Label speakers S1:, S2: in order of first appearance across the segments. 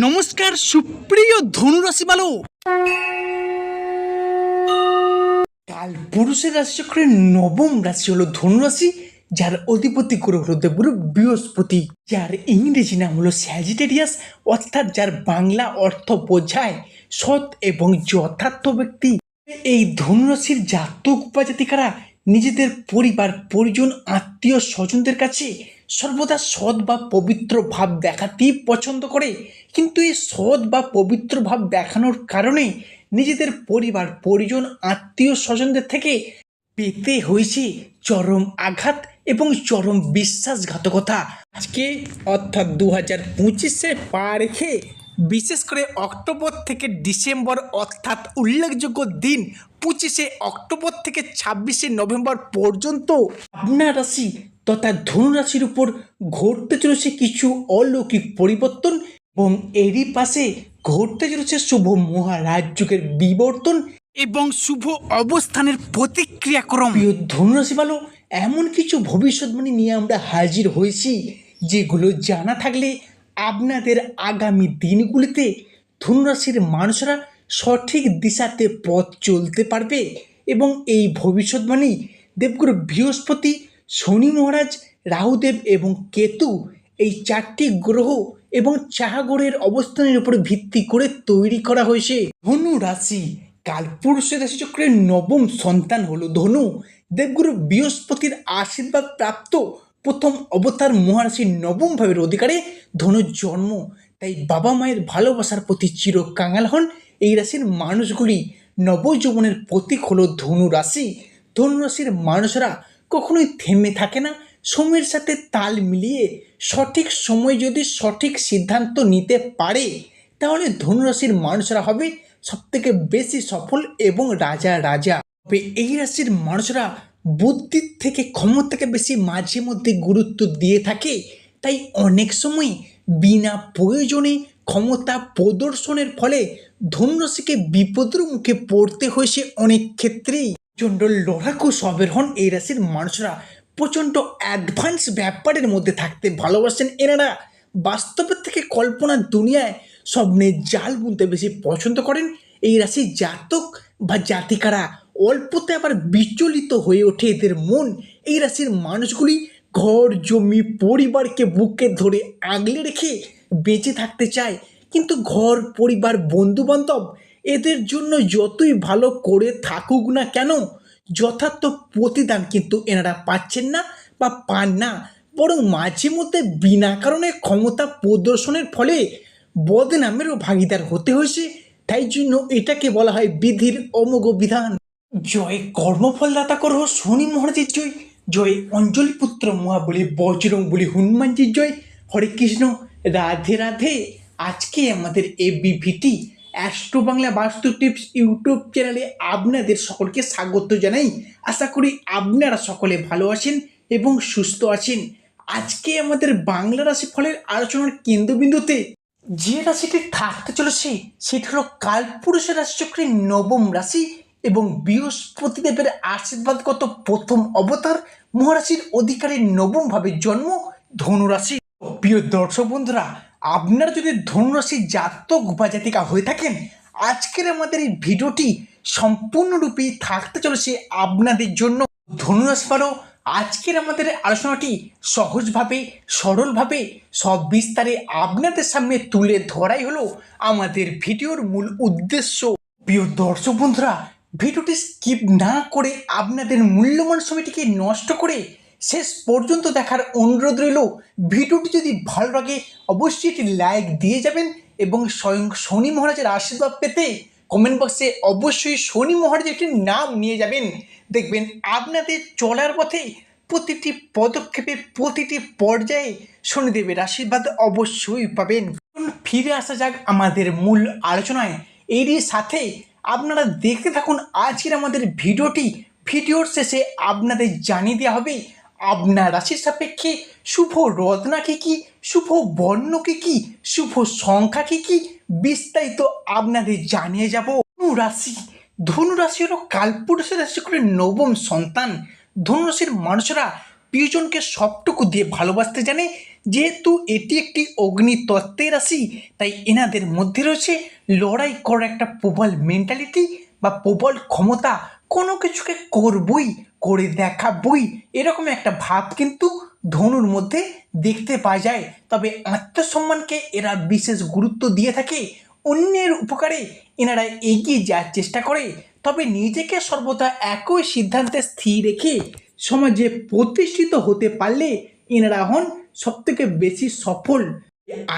S1: নমস্কার, সুপ্রিয় ধনুরাশি বালো কাল পুরুষের রাশিচক্রের নবম রাশি হলো ধনুরাশি, যার অধিপতি গ্রহ হলো দেবগুরু বৃহস্পতি, যার ইংরেজি নাম হলো স্যাজিটেরিয়াস অর্থাৎ যার বাংলা অর্থ বোঝায় সৎ এবং যথার্থ ব্যক্তি। এই ধনুরাশির জাতক বা জাতিকারা নিজেদের পরিবার, পরিজন, আত্মীয় স্বজনদের কাছে সর্বদা সৎ বা পবিত্র ভাব দেখাতেই পছন্দ করে। কিন্তু এই সৎ বা পবিত্র ভাব দেখানোর কারণে নিজেদের পরিবার, পরিজন, আত্মীয় স্বজনদের থেকে পেতে হয়েছে চরম আঘাত এবং চরম বিশ্বাসঘাতকতা। আজকে অর্থাৎ দু হাজার পঁচিশে পা রেখে বিশেষ করে অক্টোবর থেকে ডিসেম্বর অর্থাৎ উল্লেখযোগ্য দিন পঁচিশে অক্টোবর থেকে ছাব্বিশে নভেম্বর পর্যন্ত আপনার রাশি তথা ধনুরাশির উপর ঘটতে চলেছে কিছু অলৌকিক পরিবর্তন এবং এরই পাশে ঘটতে চলেছে শুভ মহারাজ যুগের বিবর্তন এবং শুভ অবস্থানের প্রতিক্রিয়াক্রম। প্রিয় ধনুরাশি ভালো এমন কিছু ভবিষ্যৎবাণী নিয়ে আমরা হাজির হয়েছি, যেগুলো জানা থাকলে আপনাদের আগামী দিনগুলিতে ধনুরাশির মানুষরা সঠিক দিশাতে পথ চলতে পারবে এবং এই ভবিষ্যৎবাণী দেবগুরু বৃহস্পতি, শনি মহারাজ, রাহুদেব এবং কেতু এই চারটি গ্রহ এবং চাহাগরের অবস্থানের উপর ভিত্তি করে তৈরি করা হয়েছে। ধনু রাশি কালপুরুষের রাশিচক্রের নবম সন্তান হলো ধনু। দেবগুরু বৃহস্পতির আশীর্বাদ প্রাপ্ত প্রথম অবতার মহারাশির নবম ভাবের অধিকারে ধনুর জন্ম তাই বাবা মায়ের ভালোবাসার প্রতি চির কাঙাল হন। এই রাশির মানুষগুলি নবযৌবনের প্রতীক হলো ধনু রাশি। ধনু রাশির মানুষরা কখনোই থেমে থাকে না। সময়ের সাথে তাল মিলিয়ে সঠিক সময় যদি সঠিক সিদ্ধান্ত নিতে পারে, তাহলে ধনুরাশির মানুষরা হবে সবথেকে বেশি সফল এবং রাজা রাজা। তবে এই রাশির মানুষরা বুদ্ধির থেকে ক্ষমতাকে বেশি মাঝে মধ্যে গুরুত্ব দিয়ে থাকে, তাই অনেক সময় বিনা প্রয়োজনে ক্ষমতা প্রদর্শনের ফলে ধনুরাশিকে বিপদের মুখে পড়তে হয়েছে অনেক ক্ষেত্রেই। প্রচণ্ড লড়াকু সবের হন এই রাশির মানুষরা। প্রচণ্ড অ্যাডভান্স ব্যাপারের মধ্যে থাকতে ভালোবাসেন এনারা। বাস্তবের থেকে কল্পনার দুনিয়ায় স্বপ্নের জাল বুনতে বেশি পছন্দ করেন এই রাশির জাতক বা জাতিকারা। অল্পতে আবার বিচলিত হয়ে ওঠে এদের মন। এই রাশির মানুষগুলি ঘর, জমি, পরিবারকে বুকে ধরে আগলে রেখে বেঁচে থাকতে চায়। কিন্তু ঘর, পরিবার বন্ধু বান্ধব এদের জন্য যতই ভালো করে থাকুক না কেন, যথার্থ প্রতিদান কিন্তু এনারা পাচ্ছেন না বা পান না। বরং মাঝে মধ্যে বিনা কারণে ক্ষমতা প্রদর্শনের ফলে বদনামেরও ভাগিদার হতে হয়েছে। তাই জন্য এটাকে বলা হয় বিধির অমোঘ বিধান। জয় কর্মফলদাতা করহ শনি মহারাজের জয় জয় অঞ্জলি পুত্র মহাবলী বজরং বলি হনুমানজির জয়। হরে কৃষ্ণ, রাধে রাধে। আজকে আমাদের এবিভিটি অ্যাস্ট্রো বাংলা বাস্তু টিপস ইউটিউব চ্যানেলে আপনাদের সকলকে স্বাগত জানাই। আশা করি আপনারা সকলে ভালো আছেন এবং সুস্থ আছেন। আজকে আমাদের বাংলা রাশি ফলের আলোচনার কেন্দ্রবিন্দুতে যে রাশিটি থাকতে চলেছে, সেটি হলো কালপুরুষের রাশিচক্রের নবম রাশি। এবং বৃহস্পতিদেবের আশীর্বাদগত প্রথম অবতার? মহারাশির অধিকারীর নবম ভাবে জন্ম ধনুরাশি। প্রিয় দর্শক বন্ধুরা, আপনারা যদি ধনুরাশি জাতক বা জাতিকা হয়ে থাকেন, আজকের আমাদের এই ভিডিওটি সম্পূর্ণরূপে থাকতে চলেছে আপনাদের জন্য। ধনুরাশি পারো আজকের আমাদের আলোচনাটি সহজভাবে, সরলভাবে সব বিস্তারে আপনাদের সামনে তুলে ধরাই হলো আমাদের ভিডিওর মূল উদ্দেশ্য। প্রিয় দর্শক বন্ধুরা ভিডিওটি স্কিপ না করে আপনাদের মূল্যবান সময়টিকে নষ্ট করে শেষ পর্যন্ত দেখার অনুরোধ রইল, ভিডিওটি যদি ভালো লাগে, অবশ্যই একটি লাইক দিয়ে যাবেন এবং স্বয়ং শনি মহারাজের আশীর্বাদ পেতে কমেন্ট বক্সে অবশ্যই শনি মহারাজের একটি নাম নিয়ে যাবেন। দেখবেন আপনাদের চলার পথে প্রতিটি পদক্ষেপে প্রতিটি পর্যায়ে শনিদেবের আশীর্বাদ অবশ্যই পাবেন। ফিরে আসা যাক আমাদের মূল আলোচনায়। এরই সাথে আপনারা দেখতে থাকুন আজকের আমাদের ভিডিওটি। ভিডিওর শেষে আপনাদের জানিয়ে দেওয়া হবে, আপনার রাশির সাপেক্ষে শুভ রত্না কী কী, শুভ বর্ণ কী কী, শুভ সংখ্যা কী কী, বিস্তারিত আপনাদের জানিয়ে যাব। রাশি ধনু রাশি হলো কালপুরুষের রাশি করে নবম সন্তান। ধনুরাশির মানুষরা প্রিয়জনকে সবটুকু দিয়ে ভালোবাসতে জানে যেহেতু এটি একটি অগ্নি তত্ত্বের রাশি, তাই এনাদের মধ্যে রয়েছে লড়াই করার একটা প্রবল মেন্টালিটি বা প্রবল ক্ষমতা। কোনো কিছুকে করবই, করে দেখাবই, এরকম একটা ভাব কিন্তু ধনুর মধ্যে দেখতে পাওয়া যায়। তবে আত্মসম্মানকে এরা বিশেষ গুরুত্ব দিয়ে থাকে। অন্যের উপকারে এনারা এগিয়ে যাওয়ার চেষ্টা করে। তবে নিজেকে সর্বদা একই সিদ্ধান্তে স্থির রেখে সমাজে প্রতিষ্ঠিত হতে পারলে এনারা হন সবথেকে বেশি সফল।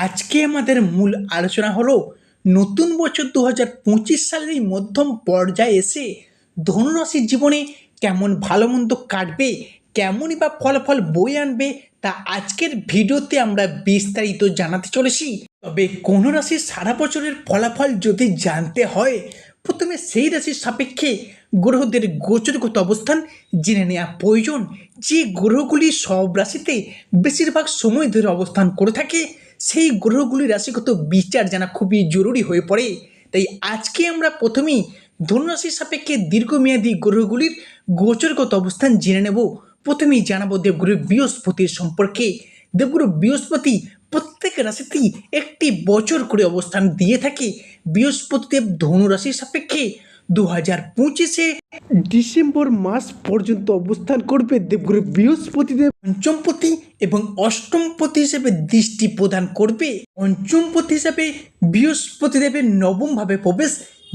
S1: আজকে আমাদের মূল আলোচনা হলো, নতুন বছর দু হাজার পঁচিশ সালের এই মধ্যম পর্যায়ে এসে ধনুরাশির জীবনে কেমন ভালো মন্দ কাটবে, কেমনই বা ফলাফল বই আনবে, তা আজকের ভিডিওতে আমরা বিস্তারিত জানাতে চলেছি। তবে কোনো রাশির সারা বছরের ফলাফল যদি জানতে হয় প্রথমে সেই রাশির সাপেক্ষে গ্রহদের গোচরগত অবস্থান জেনে নেওয়া প্রয়োজন। যে গ্রহগুলি সব রাশিতে বেশিরভাগ সময় ধরে অবস্থান করে থাকে, সেই গ্রহগুলির রাশিগত বিচার জানা খুবই জরুরি হয়ে পড়ে। তাই আজকে আমরা প্রথমেই ধনুরাশির সাপেক্ষে দীর্ঘমেয়াদী গ্রহগুলির গোচরগত অবস্থান জেনে নেব। প্রথমেই জানাব দেবগুরু বৃহস্পতির সম্পর্কে। দেবগুরু বৃহস্পতি প্রত্যেক রাশিতেই একটি বছর করে অবস্থান দিয়ে থাকে। বৃহস্পতিদেব ধনুরাশির সাপেক্ষে দু হাজার পঁচিশে
S2: ডিসেম্বর মাস পর্যন্ত অবস্থান করবে দেবগুরু বৃহস্পতিদেব।
S1: পঞ্চমপতি এবং অষ্টমপতি হিসেবে দৃষ্টি প্রদান করবে। পঞ্চমপতি হিসেবে বৃহস্পতিদেবের নবমভাবে প্রবেশ,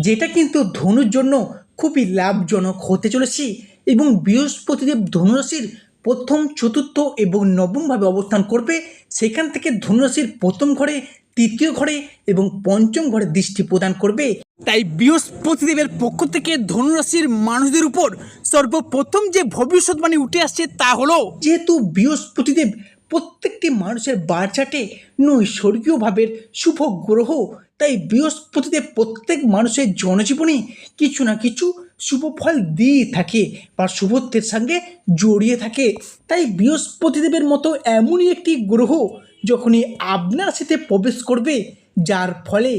S1: যেটা কিন্তু ধনুর জন্য খুবই লাভজনক হতে চলেছে এবং বৃহস্পতিদেব ধনুরাশির প্রথম, চতুর্থ এবং নবমভাবে অবস্থান করবে। সেখান থেকে ধনুরাশির প্রথম ঘরে, তৃতীয় ঘরে এবং পঞ্চম ঘরে দৃষ্টি প্রদান করবে। তাই বৃহস্পতিদেবের পক্ষ থেকে ধনুরাশির মানুষদের উপর সর্বপ্রথম যে ভবিষ্যৎবাণী উঠে আসছে তা হলো, যেহেতু বৃহস্পতিদেব প্রত্যেকটি মানুষের বারচাটে নৈসর্গীয় ভাবের শুভ গ্রহ তাই বৃহস্পতিদেব প্রত্যেক মানুষের জনজীবনে কিছু না কিছু শুভ ফল দিয়ে থাকে বা শুভত্বের সঙ্গে জড়িয়ে থাকে। তাই বৃহস্পতিদেবের মতো এমনই একটি গ্রহ যখনই আপনার সাথে প্রবেশ করবে, যার ফলে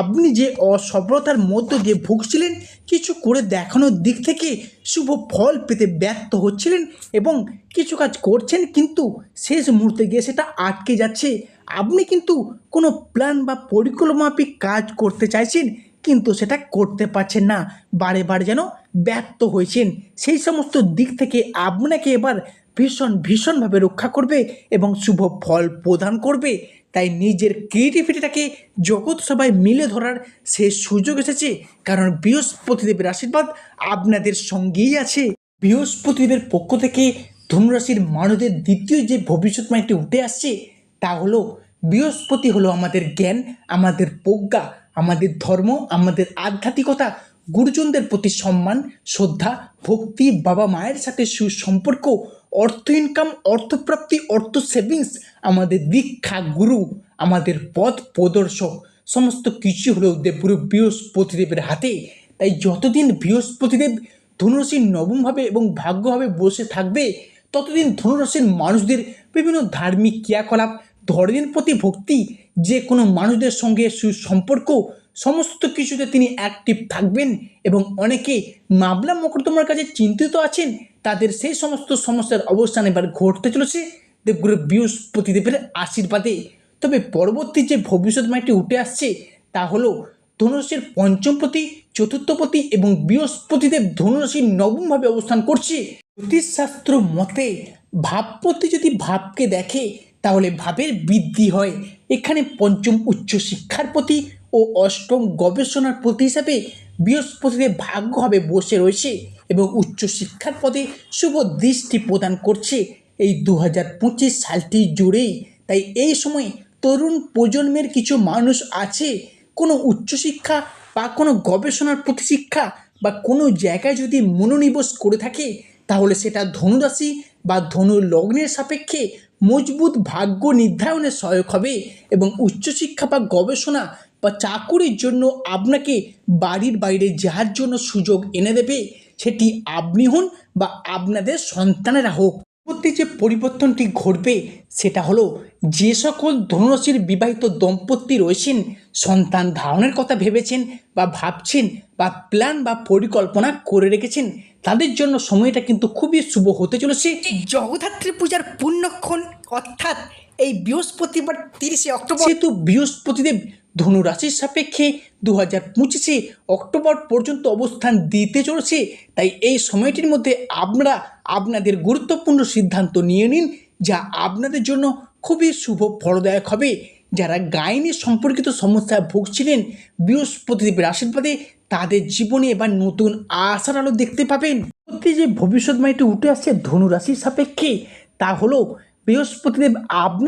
S1: আপনি যে অসফলতার মধ্য দিয়ে ভুগছিলেন, কিছু করে দেখানোর দিক থেকে শুভ ফল পেতে ব্যর্থ হচ্ছিলেন এবং কিছু কাজ করছেন, কিন্তু শেষ মুহূর্তে গিয়ে সেটা আটকে যাচ্ছে। আপনি কিন্তু কোনো প্ল্যান বা পরিকল্পনামাফিক কাজ করতে চাইছেন, কিন্তু সেটা করতে পারছেন না। বারে বারে যেন ব্যর্থ হয়েছেন। সেই সমস্ত দিক থেকে আপনাকে এবার ভীষণ, ভীষণভাবে রক্ষা করবে এবং শুভ ফল প্রদান করবে। তাই নিজের ক্রিয়েটিভিটিটাকে জগৎ সবাই মিলে ধরার সে সুযোগ এসেছে, কারণ বৃহস্পতিদেবের আশীর্বাদ আপনাদের সঙ্গেই আছে। বৃহস্পতিদেবের পক্ষ থেকে ধনুরাশির মানুষদের দ্বিতীয় যে ভবিষ্যৎবাণীটি উঠে আসছে তা হলো বৃহস্পতি হলো আমাদের জ্ঞান, আমাদের প্রজ্ঞা, আমাদের ধর্ম, আমাদের আধ্যাত্মিকতা, গুরুজনদের প্রতি সম্মান, শ্রদ্ধা, ভক্তি, বাবা মায়ের সাথে সুসম্পর্ক, অর্থ ইনকাম অর্থপ্রাপ্তি অর্থ সেভিংস আমাদের দীক্ষা, গুরু, আমাদের পথ প্রদর্শক, সমস্ত কিছু হলো দেবগুরু বৃহস্পতিদেবের হাতে। তাই যতদিন বৃহস্পতিদেব ধনুরাশির নবমভাবে এবং ভাগ্যভাবে বসে থাকবে, ততদিন ধনুরাশির মানুষদের বিভিন্ন ধার্মিক ক্রিয়াকলাপ ধর্মের প্রতি ভক্তি, যে কোনো মানুষদের সঙ্গে সুসম্পর্ক, সমস্ত কিছুতে তিনি অ্যাক্টিভ থাকবেন এবং অনেকে মামলা মোকদ্দমার কাছে চিন্তিত আছেন, তাদের সেই সমস্ত সমস্যার অবস্থান এবার ঘটতে চলেছে। দেবগুরু বৃহস্পতিদেবের আশীর্বাদে। তবে পরবর্তী যে ভবিষ্যৎ ভবিষ্যৎবাণীটি উঠে আসছে, তা হলো ধনুরাশির পঞ্চমপতি, চতুর্থপতি এবং বৃহস্পতিদেব ধনুরাশির নবমভাবে অবস্থান করছে। জ্যোতিষশাস্ত্র মতে ভাবপতি যদি ভাবকে দেখে তাহলে ভাবের বৃদ্ধি হয়। এখানে পঞ্চম উচ্চ শিক্ষার প্রতি ও অষ্টম গবেষণার প্রতি হিসাবে বৃহস্পতিদেব ভাগ্যভাবে বসে রয়েছে এবং উচ্চ শিক্ষার পদে শুভ দৃষ্টি প্রদান করছে এই দু হাজার পঁচিশ সালটি জুড়েই। তাই এই সময় তরুণ প্রজন্মের কিছু মানুষ আছে, কোনো উচ্চশিক্ষা বা কোনো গবেষণার প্রতি শিক্ষা বা কোনো জায়গায় যদি মনোনিবেশ করে থাকে, তাহলে সেটা ধনুরাশি বা ধনু লগ্নের সাপেক্ষে মজবুত ভাগ্য নির্ধারণে সহায়ক হবে এবং উচ্চশিক্ষা বা গবেষণা বা চাকুরির জন্য আপনাকে বাড়ির বাইরে যাওয়ার জন্য সুযোগ এনে দেবে। সেটি আপনি হন বা আপনাদের সন্তানেরা হোক। পরবর্তী যে পরিবর্তনটি ঘটবে, সেটা হলো যে সকল ধনুরাশির বিবাহিত দম্পতি রয়েছেন, সন্তান ধারণের কথা ভেবেছেন বা ভাবছেন বা প্ল্যান বা পরিকল্পনা করে রেখেছেন তাদের জন্য সময়টা কিন্তু খুবই শুভ হতে চলেছে। জগদ্ধাত্রী পূজার পুণ্যক্ষণ অর্থাৎ এই বৃহস্পতিবার তিরিশে অক্টোবর। যেহেতু বৃহস্পতিদেব ধনু রাশির সাপেক্ষে দু হাজার পঁচিশে অক্টোবর পর্যন্ত অবস্থান দিতে চলেছে। তাই এই সময়টির মধ্যে আপনারা আপনাদের গুরুত্বপূর্ণ সিদ্ধান্ত নিয়ে নিন যা আপনাদের জন্য খুবই শুভ ফলদায়ক হবে। যারা গাইনি সম্পর্কিত সমস্যায় ভুগছিলেন বৃহস্পতিদেবের আশীর্বাদে তাদের জীবনে এবার নতুন আশার আলো দেখতে পাবেন। সত্যি যে ভবিষ্যৎবাণীটি উঠে আসছে ধনুরাশির সাপেক্ষে, তা হলো বৃহস্পতিদেব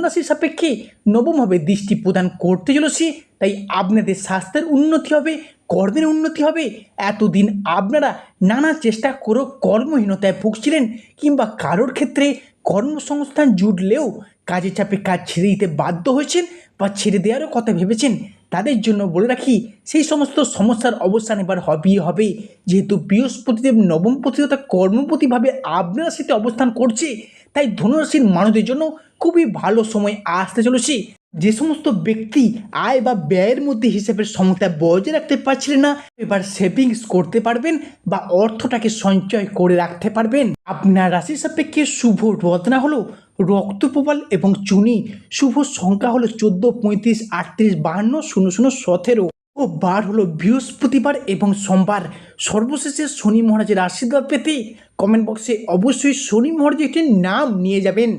S1: রাশির সাপেক্ষে নবমভাবে দৃষ্টি প্রদান করতে চলেছে, তাই আপনাদের স্বাস্থ্যের উন্নতি হবে, কর্মের উন্নতি হবে। এতদিন আপনারা নানা চেষ্টা করেও কর্মহীনতায় ভুগছিলেন কিংবা কারোর ক্ষেত্রে কর্মসংস্থান জুটলেও কাজের চাপে কাজ ছেড়ে দিতে বাধ্য হয়েছেন বা ছেড়ে দেওয়ারও কথা ভেবেছেন, তাদের জন্য বলে রাখি, সেই সমস্ত সমস্যার অবসান এবার হবেই হবে। যেহেতু বৃহস্পতিদেব নবম তথা কর্মপতিভাবে আপনার সাথে অবস্থান করছে, তাই ধনুরাশির মানুষদের জন্য খুবই ভালো সময় আসতে চলেছে। যে সমস্ত ব্যক্তি আয় বা ব্যয়ের মধ্যে হিসেবের সমতা বজায় রাখতে পারছিলেন না, এবার সেভিংস করতে পারবেন বা অর্থটাকে সঞ্চয় করে রাখতে পারবেন। আপনার রাশি সাপেক্ষে শুভ রত্না হলো রক্তপ্রবাল এবং চুনি। শুভ সংখ্যা হলো চোদ্দ, পঁয়ত্রিশ, আটত্রিশ, বাহান্ন, শূন্য শূন্য, সতেরো। ও বার হলো বৃহস্পতিবার এবং সোমবার। সর্বশেষে শনি মহারাজের আশীর্বাদ পেতে কমেন্ট বক্সে অবশ্যই শনি মহারাজের একটি নাম নিয়ে যাবেন।